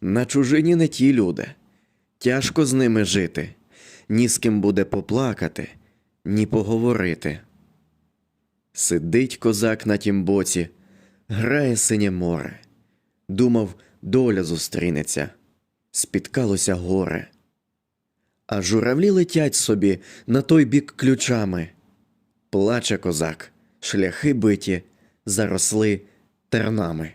На чужині не ті люди, тяжко з ними жити, ні з ким буде поплакати, ні поговорити. Сидить козак на тім боці, грає синє море. Думав, доля зустрінеться, спіткалося горе. А журавлі летять собі на той бік ключами. Плаче козак, шляхи биті, заросли тернами.